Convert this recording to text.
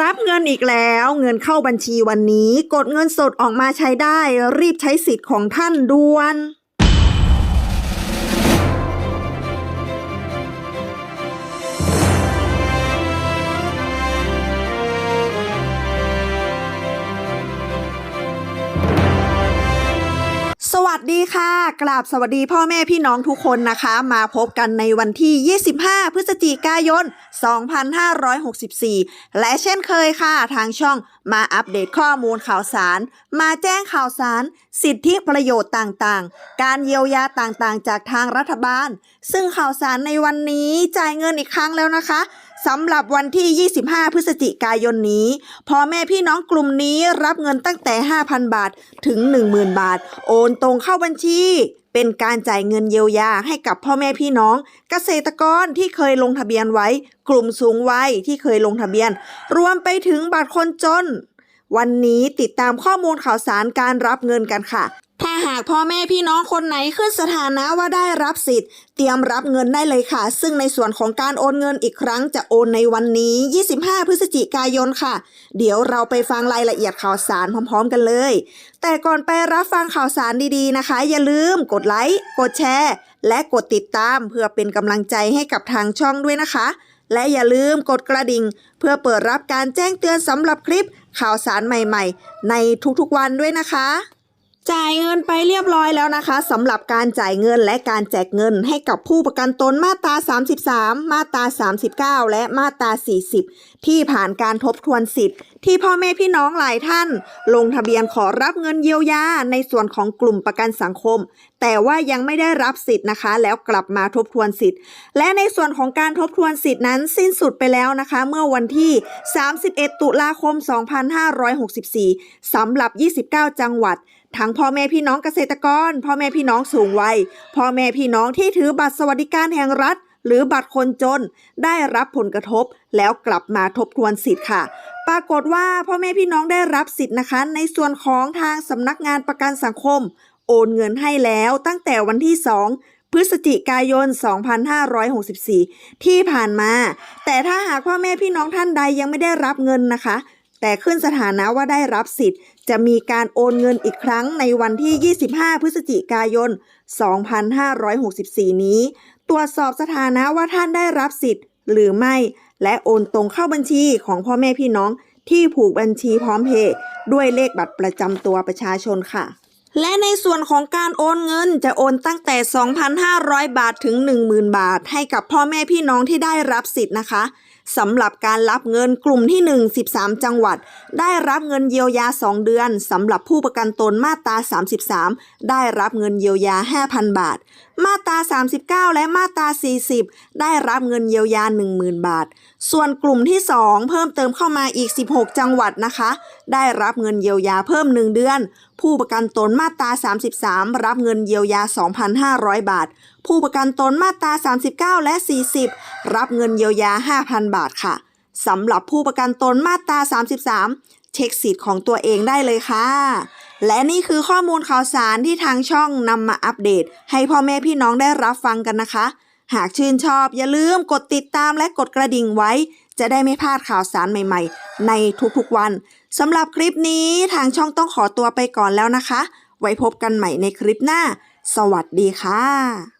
รับเงินอีกแล้วเงินเข้าบัญชีวันนี้ กดเงินสดออกมาใช้ได้ รีบใช้สิทธิ์ของท่านด่วน สวัสดีค่ะกราบสวัสดีพ่อแม่พี่น้องทุกคนนะคะ มาพบกันในวันที่ 25 พฤศจิกายน 2564 และเช่นเคยค่ะ ทางช่องมาอัปเดตข้อมูลข่าวสาร มาแจ้งข่าวสาร สิทธิประโยชน์ต่างๆ การเยียวยาต่างๆ จากทางรัฐบาล ซึ่งข่าวสารในวันนี้จ่ายเงินอีกครั้งแล้วนะคะ สำหรับวันที่ 25 พฤศจิกายนนี้พ่อแม่พี่น้องกลุ่มนี้รับเงินตั้งแต่ 5,000 บาทถึง 10,000 บาท โอนตรงเข้าบัญชี เป็นการจ่ายเงินเยียวยาให้กับพ่อแม่พี่น้อง เกษตรกรที่เคยลงทะเบียนไว้ กลุ่มสูงวัยที่เคยลงทะเบียน รวมไปถึงบัตรคนจน วันนี้ติดตามข้อมูลข่าวสารการรับเงินกันค่ะ ถ้าหากพ่อแม่พี่น้องคนไหนขึ้นสถานะว่าได้รับสิทธิ์ เตรียมรับเงินได้เลยค่ะ ซึ่งในส่วนของการโอนเงินอีกครั้งจะโอนในวันนี้ 25 พฤศจิกายนค่ะ เดี๋ยวเราไปฟังรายละเอียดข่าวสารพร้อม ๆ กันเลย แต่ก่อนไปรับฟังข่าวสารดีๆนะคะ อย่าลืมกดไลค์กดแชร์ และกดติดตามเพื่อเป็นกำลังใจให้กับทางช่องด้วยนะคะ และอย่าลืมกดกระดิ่ง เพื่อเปิดรับการแจ้งเตือนสำหรับคลิปข่าวสารใหม่ๆ ในทุกๆวันด้วยนะคะ จ่ายเงินไปเรียบร้อยแล้วนะคะสำหรับการจ่ายเงินและการแจกเงินให้กับผู้ประกันตนมาตรา 33 มาตรา 39 และมาตรา 40 ที่ผ่านการทบทวนสิทธิ์ ที่พ่อแม่พี่น้องหลายท่าน ลงทะเบียนขอรับเงินเยียวยาในส่วนของกลุ่มประกันสังคม แต่ว่ายังไม่ได้รับสิทธิ์นะคะ แล้วกลับมาทบทวนสิทธิ์ และในส่วนของการทบทวนสิทธิ์นั้นสิ้นสุดไปแล้วนะคะ เมื่อวันที่ 31 ตุลาคม 2564สำหรับ 29 จังหวัดทั้งพ่อแม่พี่น้องเกษตรกร พ่อแม่พี่น้องสูงวัย พ่อแม่พี่น้องที่ถือบัตรสวัสดิการแห่งรัฐ หรือบัตรคนจน ได้รับผลกระทบ แล้วกลับมาทบทวนสิทธิ์ค่ะ ปรากฏว่าพ่อแม่พี่น้องได้รับสิทธิ์นะคะ ในส่วนของทางสำนักงานประกันสังคม โอนเงินให้แล้วตั้งแต่วันที่ 2พฤศจิกายน 2564 ที่ผ่านมา แต่ถ้าหากพ่อแม่พี่น้องท่านใดยังไม่ได้รับเงินนะคะ แต่ขึ้นสถานะว่าได้รับสิทธิ์ จะมีการโอนเงินอีกครั้งในวันที่ 25 พฤศจิกายน 2564 นี้ ตรวจสอบสถานะว่าท่านได้รับสิทธิ์ หรือไม่ และโอนตรงเข้าบัญชีของพ่อแม่พี่น้องที่ผูกบัญชีพร้อมเพย์ด้วยเลขบัตรประจำตัวประชาชนค่ะ และในส่วนของการโอนเงินจะโอนตั้งแต่ 2,500 บาทถึง 10,000 บาท ให้กับพ่อแม่พี่น้องที่ได้รับสิทธิ์นะคะ สำหรับการรับเงินกลุ่มที่ 1 13 จังหวัด ได้รับเงินเยียวยา 2 เดือนสำหรับผู้ประกันตนมาตรา 33 ได้รับเงินเยียวยา 5,000 บาท มาตรา 39 และมาตรา 40 ได้รับเงินเยียวยา 10,000 บาท ส่วนกลุ่มที่ 2 เพิ่มเติมเข้ามาอีก 16 จังหวัดนะคะ ได้รับเงินเยียวยาเพิ่ม 1 เดือน ผู้ประกันตนมาตรา 33 รับเงินเยียวยา 2,500 บาท ผู้ประกันตนมาตรา 39 และ 40 รับเงินเยียวยา 5,000บาทค่ะสำหรับผู้ประกันตนมาตรา 33 เช็คสิทธิ์ของตัวเองได้เลยค่ะ และนี่คือข้อมูลข่าวสารที่ทางช่องนำมาอัปเดต ให้พ่อแม่พี่น้องได้รับฟังกันนะคะ หากชื่นชอบอย่าลืมกดติดตามและกดกระดิ่งไว้ จะได้ไม่พลาดข่าวสารใหม่ ๆ ในทุกๆวันสำหรับคลิปนี้ทางช่องต้องขอตัวไปก่อนแล้วนะคะ ไว้พบกันใหม่ในคลิปหน้า สวัสดีค่ะ